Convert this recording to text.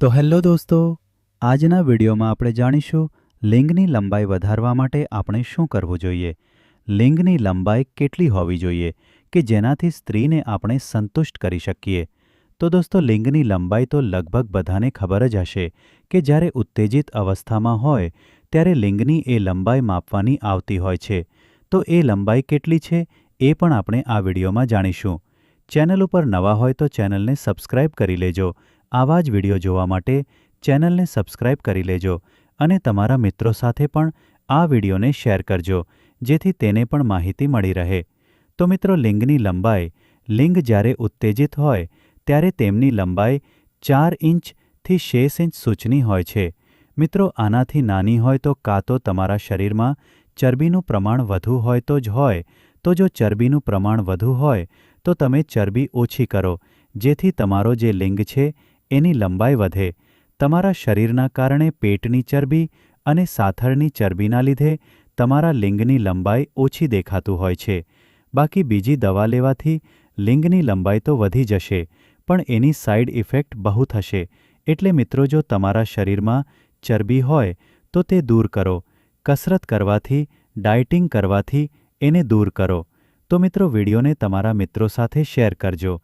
તો હેલો દોસ્તો, આજના વિડીયોમાં આપણે જાણીશું લિંગની લંબાઈ વધારવા માટે આપણે શું કરવું જોઈએ. લિંગની લંબાઈ કેટલી હોવી જોઈએ કે જેનાથી સ્ત્રીને આપણે સંતુષ્ટ કરી શકીએ. તો દોસ્તો, લિંગની લંબાઈ તો લગભગ બધાને ખબર જ હશે કે જ્યારે ઉત્તેજિત અવસ્થામાં હોય, ત્યારે લિંગની એ લંબાઈ માપવાની આવતી હોય છે. તો એ લંબાઈ કેટલી છે એ પણ આપણે આ વિડીયોમાં જાણીશું. ચેનલ ઉપર નવા હોય તો ચેનલને સબસ્ક્રાઇબ કરી લેજો આવા જ વીડિયો જોવા માટે ચેનલને સબસ્ક્રાઇબ કરી લેજો અને તમારા મિત્રો સાથે પણ આ વિડીયોને શેર કરજો, જેથી તેને પણ માહિતી મળી રહે. તો મિત્રો, લિંગની લંબાઈ, લિંગ જ્યારે ઉત્તેજિત હોય, ત્યારે તેમની લંબાઈ ચાર ઇંચથી શેષ ઇંચ સૂચની હોય છે. મિત્રો, આનાથી નાની હોય તો કાં તો તમારા શરીરમાં ચરબીનું પ્રમાણ વધુ હોય તો જ હોય, તો જો ચરબીનું પ્રમાણ વધુ હોય, તો તમે ચરબી ઓછી કરો, જેથી તમારો જે લિંગ છે એની લંબાઈ વધે, તમારા શરીરના કારણે પેટની ચરબી અને સાથળની ચરબીના લીધે તમારા લિંગની લંબાઈ ઓછી દેખાતું હોય છે. બાકી બીજી દવા લેવાથી લિંગની લંબાઈ તો વધી જશે, પણ એની સાઇડ ઇફેક્ટ બહુ થશે. એટલે મિત્રો, જો તમારા શરીરમાં ચરબી હોય, તો તે દૂર કરો. કસરત કરવાથી, ડાયટિંગ કરવાથી એને દૂર કરો. તો મિત્રો, વિડીયોને તમારા મિત્રો સાથે શેર કરજો.